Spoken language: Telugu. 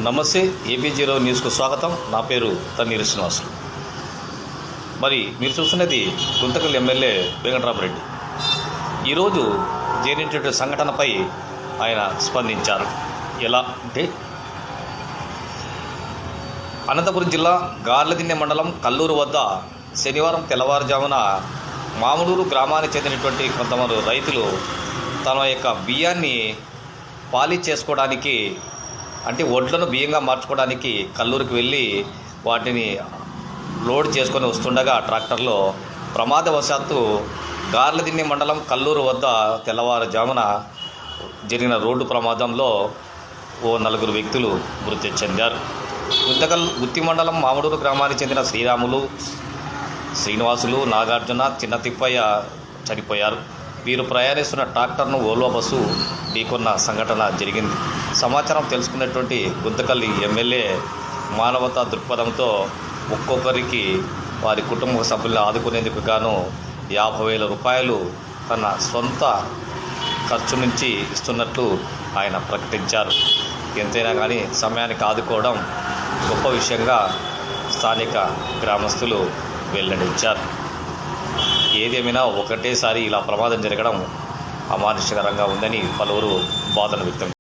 నమస్తే ఏపీ జీరో న్యూస్కు స్వాగతం. నా పేరు తన్నీరు శ్రీనివాసులు. మరి మీరు చూస్తున్నది గుంతకల్ ఎమ్మెల్యే వెంకటరామరెడ్డి. ఈరోజు జరిగినటువంటి సంఘటనపై ఆయన స్పందించారు. ఎలా అంటే అనంతపురం జిల్లా గార్లదిన్నె మండలం కల్లూరు వద్ద శనివారం తెల్లవారుజామున మామూలూరు గ్రామానికి చెందినటువంటి కొంతమంది రైతులు తమ యొక్క బియ్యాన్ని పాలిష్ చేసుకోవడానికి అంటే వడ్లను బియ్యంగా మార్చుకోవడానికి కల్లూరుకి వెళ్ళి వాటిని లోడ్ చేసుకొని వస్తుండగా ట్రాక్టర్లో ప్రమాదవశాత్తు గార్లదిన్ని మండలం కల్లూరు వద్ద తెల్లవారుజామున జరిగిన రోడ్డు ప్రమాదంలో ఓ నలుగురు వ్యక్తులు మృతి చెందారు. గుంతకల్ గుత్తి మండలం మామడూరు గ్రామానికి చెందిన శ్రీరాములు శ్రీనివాసులు నాగార్జున చిన్న తిప్పయ్య చనిపోయారు. వీరు ప్రయాణిస్తున్న ట్రాక్టర్ను ఓల్వా బస్సు ఢీకొన్న సంఘటన జరిగింది. సమాచారం తెలుసుకున్నటువంటి గుంతకల్లి ఎమ్మెల్యే మానవతా దృక్పథంతో ఒక్కొక్కరికి వారి కుటుంబ సభ్యులను ఆదుకునేందుకు గాను యాభై వేల రూపాయలు తన సొంత ఖర్చు నుంచి ఇస్తున్నట్లు ఆయన ప్రకటించారు. ఎంతైనా కానీ సమయానికి ఆదుకోవడం గొప్ప విషయంగా స్థానిక గ్రామస్తులు వెల్లడించారు. ఏదేమైనా ఒకటేసారి ఇలా ప్రమాదం జరగడం అమానుషకరంగా ఉందని పలువురు బాధను వ్యక్తం